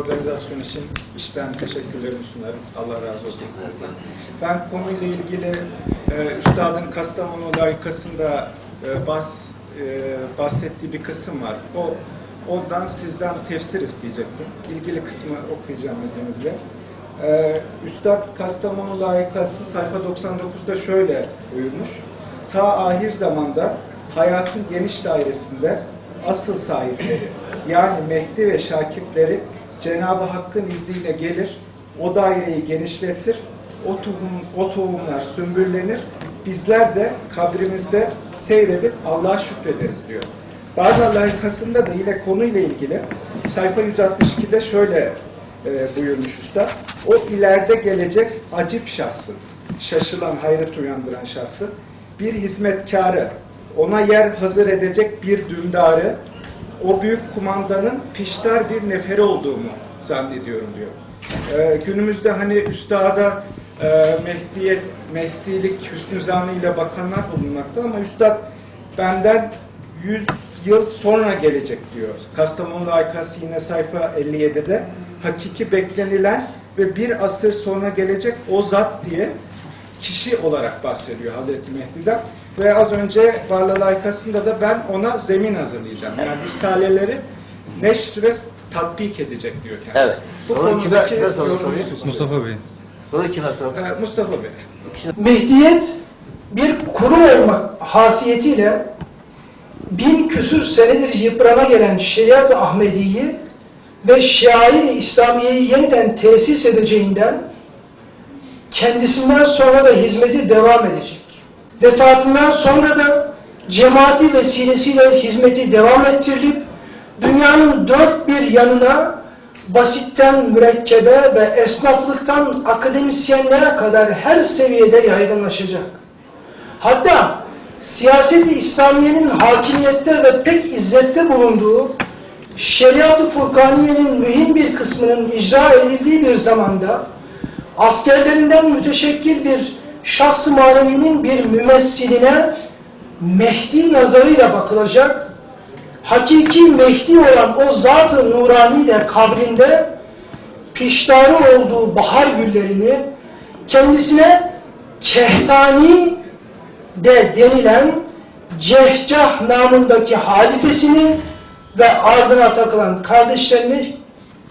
Organizasyon için işten teşekkürlerimi sunarım. Allah razı olsun. Ben konuyla ilgili e, Üstad'ın Kastamonu layıkasında e, bahs, e, bahsettiği bir kısım var. O Ondan sizden tefsir isteyecektim. İlgili kısmı okuyacağım izninizle. E, Üstad Kastamonu layıkası sayfa 99'da şöyle buyurmuş. Ta ahir zamanda hayatın geniş dairesinde asıl sahipleri yani Mehdi ve şakipleri Cenab-ı Hakk'ın izniyle gelir, o daireyi genişletir, o, tohum, o tohumlar sümbüllenir, bizler de kabrimizde seyredip Allah'a şükrederiz diyor. Bağdat layıkasında da yine konuyla ilgili sayfa 162'de şöyle e, buyurmuş usta. O ileride gelecek acip şahsın, şaşılan, hayret uyandıran şahsı, bir hizmetkarı, ona yer hazır edecek bir dündarı, o büyük kumandanın piştar bir neferi olduğumu zannediyorum diyor. Ee, günümüzde hani üstada e, Mehdiye, Mehdilik hüsnü zanıyla bakanlar bulunmakta ama üstad benden 100 yıl sonra gelecek diyor. Kastamonu layıkası yine sayfa 57'de hakiki beklenilen ve bir asır sonra gelecek o zat diye kişi olarak bahsediyor Hazreti Mehdi'den. Ve az önce Barla layıkasında da ben ona zemin hazırlayacağım. Yani risaleleri neşr ve tatbik edecek diyor kendisi. Evet. Bu Sonra kime- konudaki kime soru yorumunuzu. Mustafa Bey. Sonra kime sor? Ee, Mustafa Bey. Mehdiyet bir kurum olmak hasiyetiyle bin küsür senedir yıprana gelen şeriat-ı Ahmedi'yi ve şair-i İslamiye'yi yeniden tesis edeceğinden kendisinden sonra da hizmeti devam edecek. Vefatından sonra da cemaati vesilesiyle hizmeti devam ettirilip dünyanın dört bir yanına basitten mürekkebe ve esnaflıktan akademisyenlere kadar her seviyede yaygınlaşacak. Hatta siyaseti İslamiye'nin hakimiyette ve pek izzette bulunduğu şeriat-ı Furkaniye'nin mühim bir kısmının icra edildiği bir zamanda askerlerinden müteşekkil bir şahs-ı manevinin bir mümessiline Mehdi nazarıyla bakılacak hakiki Mehdi olan o zat-ı nurani de kabrinde piştarı olduğu bahar güllerini kendisine kehtani de denilen cehcah namındaki halifesini ve ardına takılan kardeşlerini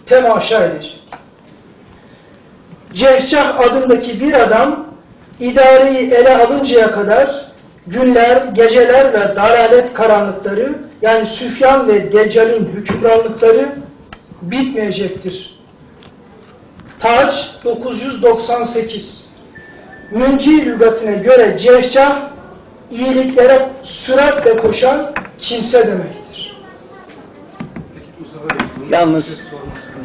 temaşa edecek. Cehcah adındaki bir adam idareyi ele alıncaya kadar günler, geceler ve dalalet karanlıkları yani Süfyan ve Deccal'in hükümranlıkları bitmeyecektir. Tac 998 Münci lügatine göre cehcah iyiliklere süratle koşan kimse demektir. Yalnız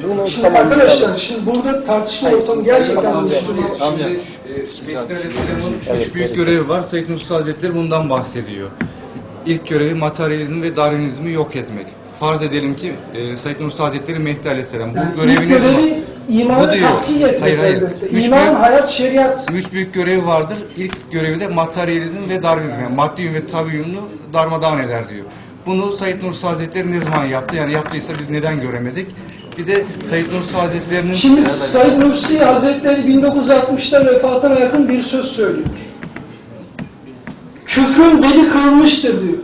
bunu Şimdi arkadaşlar şimdi burada tartışma ortamı gerçekten oluşturuyor. Amca. Şimdi e, üç büyük görevi var. Said Nursi Hazretleri bundan bahsediyor. İlk görevi materyalizmi ve Darwinizmi yok etmek. Farz edelim ki e, Said Nursi Hazretleri Mehdi Aleyhisselam. Bu Yani görevi ilk ne zaman? görevi imanı Bu diyor. tahkik etmek Hayır, hayır. elbette. Üç İman, büyük- hayat, şeriat. Üç büyük görevi vardır. İlk görevi de materyalizm ve Darwinizm. Yani maddi ve tabiyyumunu darmadağın eder diyor. Bunu Said Nursi Hazretleri ne zaman yaptı? Yani yaptıysa biz neden göremedik? Bir de Said Nursi Hazretleri'nin Şimdi Said Nursi Hazretleri 1960'ta vefatına yakın bir söz söylüyor. Küfrün beli kırılmıştır diyor.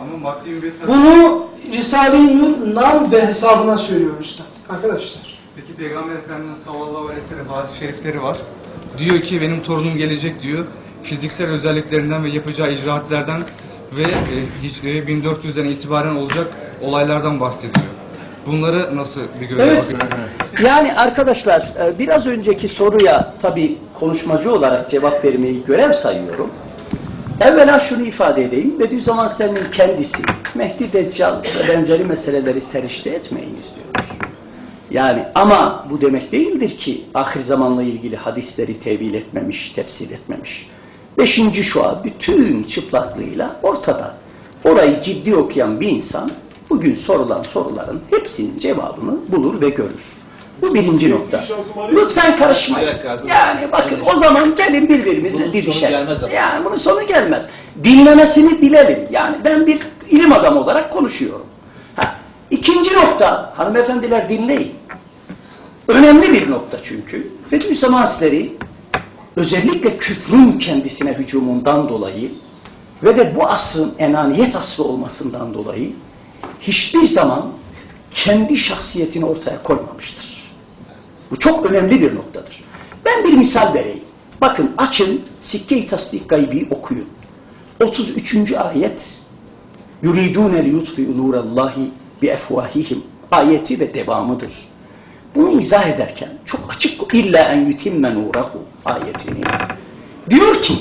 ama maddi tabiyyum Bunu Risale-i Nur nam ve hesabına söylüyor Üstad. Arkadaşlar. Peki Peygamber Efendimiz'in sallallahu aleyhi ve sellem hadis-i şerifleri var. Diyor ki benim torunum gelecek diyor. Fiziksel özelliklerinden ve yapacağı icraatlerden ve e, Hicri 1400'den itibaren olacak olaylardan bahsediyor. Bunları nasıl bir görev Evet. yani arkadaşlar e, biraz önceki soruya tabii konuşmacı olarak cevap vermeyi görev sayıyorum. Evvela şunu ifade edeyim. Bediüzzaman Sel'in kendisi Mehdi Deccal ve benzeri meseleleri serişte etmeyin istiyoruz. Yani ama bu demek değildir ki ahir zamanla ilgili hadisleri tevil etmemiş, tefsir etmemiş. Beşinci şua bütün çıplaklığıyla ortada. Orayı ciddi okuyan bir insan bugün sorulan soruların hepsinin cevabını bulur ve görür. Bu birinci nokta. Lütfen karışmayın. Yani bakın o zaman gelin birbirimizle didişelim. Yani bunun sonu gelmez. Dinlemesini bilelim. Yani ben bir ilim adamı olarak konuşuyorum. Ha, ikinci nokta, hanımefendiler dinleyin. Önemli bir nokta çünkü. Bediüzzaman Hazretleri özellikle küfrün kendisine hücumundan dolayı ve de bu asrın enaniyet asrı olmasından dolayı hiçbir zaman kendi şahsiyetini ortaya koymamıştır. Bu çok önemli bir noktadır. Ben bir misal vereyim. Bakın açın Sikke-i Tasdik Gaybi okuyun. 33. ayet yuridune liyutfi'u nurallahi bi efvahihim ayeti ve devamıdır. Bunu izah ederken çok açık illa en yutimme nurahu ayetini diyor ki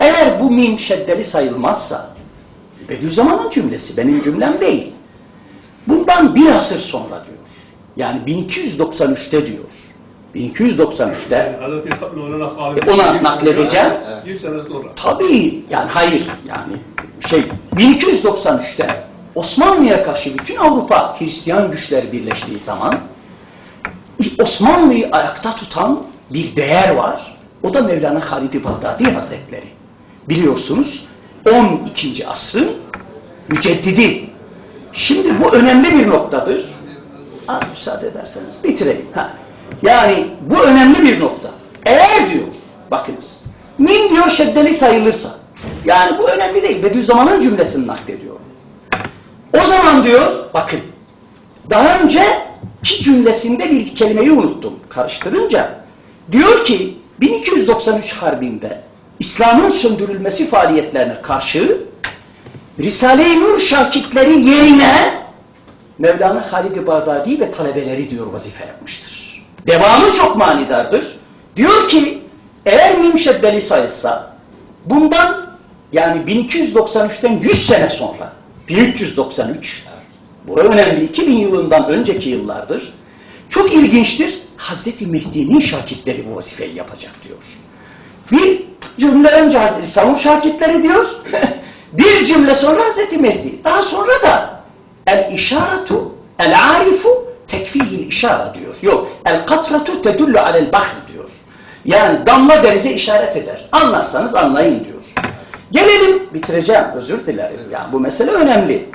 eğer bu mim şeddeli sayılmazsa Bediüzzaman'ın cümlesi benim cümlem değil. Bundan bir asır sonra diyor. Yani 1293'te diyor. 1293'te Hazreti Nurullah abi. E, ona nakledeceğim. 100 sene sonra. Tabii yani hayır yani şey 1293'te Osmanlı'ya karşı bütün Avrupa Hristiyan güçleri birleştiği zaman Osmanlı'yı ayakta tutan bir değer var. O da Mevlana Halid-i Bağdadi Hazretleri. Biliyorsunuz 12. asrın müceddidi. Şimdi bu önemli bir noktadır. Az müsaade ederseniz bitireyim. Ha. Yani bu önemli bir nokta. Eğer diyor, bakınız, mim diyor şeddeli sayılırsa, yani bu önemli değil, Bediüzzaman'ın cümlesini naklediyor. O zaman diyor, bakın, daha önce ki cümlesinde bir kelimeyi unuttum karıştırınca. Diyor ki 1293 Harbi'nde İslam'ın söndürülmesi faaliyetlerine karşı Risale-i Nur şakitleri yerine Mevlana Halid-i Bağdadi ve talebeleri diyor vazife yapmıştır. Devamı çok manidardır. Diyor ki eğer mim şeddeli sayılsa bundan yani 1293'ten 100 sene sonra 1393 Burası önemli. 2000 yılından önceki yıllardır. Çok ilginçtir. Hazreti Mehdi'nin şakitleri bu vazifeyi yapacak diyor. Bir cümle önce Hazreti Savun şakitleri diyor. bir cümle sonra Hazreti Mehdi. Daha sonra da el işaretu el arifu tekfihil işare diyor. Yok. El katratu tedullu alel bahr diyor. Yani damla denize işaret eder. Anlarsanız anlayın diyor. Gelelim bitireceğim özür dilerim. Yani bu mesele önemli.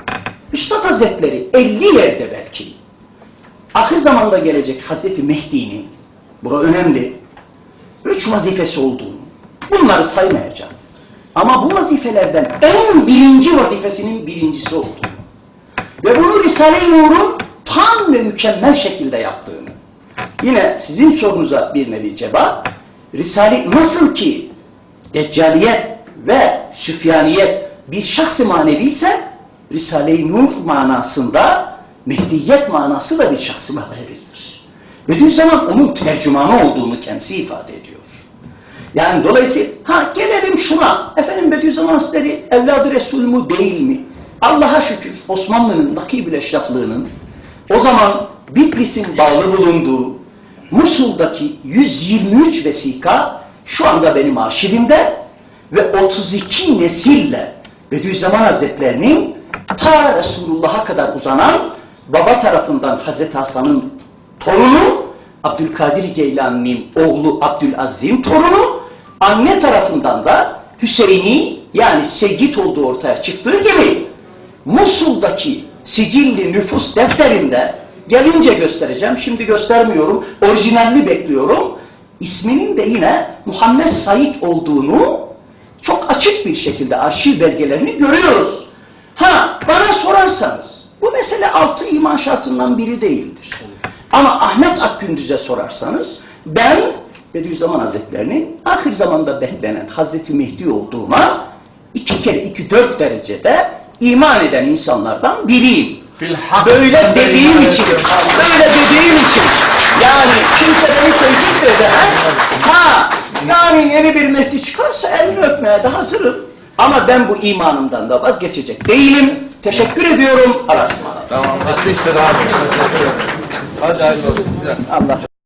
Üstad Hazretleri 50 yerde belki ahir zamanda gelecek Hazreti Mehdi'nin bura önemli üç vazifesi olduğunu bunları saymayacağım. Ama bu vazifelerden en birinci vazifesinin birincisi olduğunu ve bunu Risale-i Nur'un tam ve mükemmel şekilde yaptığını yine sizin sorunuza bir nevi cevap Risale nasıl ki Deccaliyet ve Süfyaniyet bir şahs-ı manevi ise Risale-i Nur manasında Mehdiyet manası da bir şahs-ı manevidir. Bediüzzaman onun tercümanı olduğunu kendisi ifade ediyor. Yani dolayısıyla ha gelelim şuna. Efendim Bediüzzaman Hazretleri evladı Resul mu değil mi? Allah'a şükür Osmanlı'nın nakib eşraflığının o zaman Bitlis'in bağlı bulunduğu Musul'daki 123 vesika şu anda benim arşivimde ve 32 nesille Bediüzzaman Hazretlerinin ta Resulullah'a kadar uzanan baba tarafından Hazreti Hasan'ın torunu Abdülkadir Geylani'nin oğlu Abdülaziz'in torunu anne tarafından da Hüseyin'i yani Seyyid olduğu ortaya çıktığı gibi Musul'daki sicilli nüfus defterinde gelince göstereceğim. Şimdi göstermiyorum. Orijinalini bekliyorum. İsminin de yine Muhammed Said olduğunu çok açık bir şekilde arşiv belgelerini görüyoruz. Ha bana sorarsanız bu mesele altı iman şartından biri değildir. Ama Ahmet Akgündüz'e sorarsanız ben Bediüzzaman Hazretlerinin ahir zamanda beklenen Hazreti Mehdi olduğuna iki kere iki dört derecede iman eden insanlardan biriyim. Böyle dediğim için, böyle dediğim için yani kimse beni tenkit edemez. Ha, yani yeni bir Mehdi çıkarsa elini öpmeye de hazırım. Ama ben bu imanımdan da vazgeçecek değilim. Teşekkür ediyorum. Arasma. Tamam. Hadi işte daha. Hadi. Güzel. Allah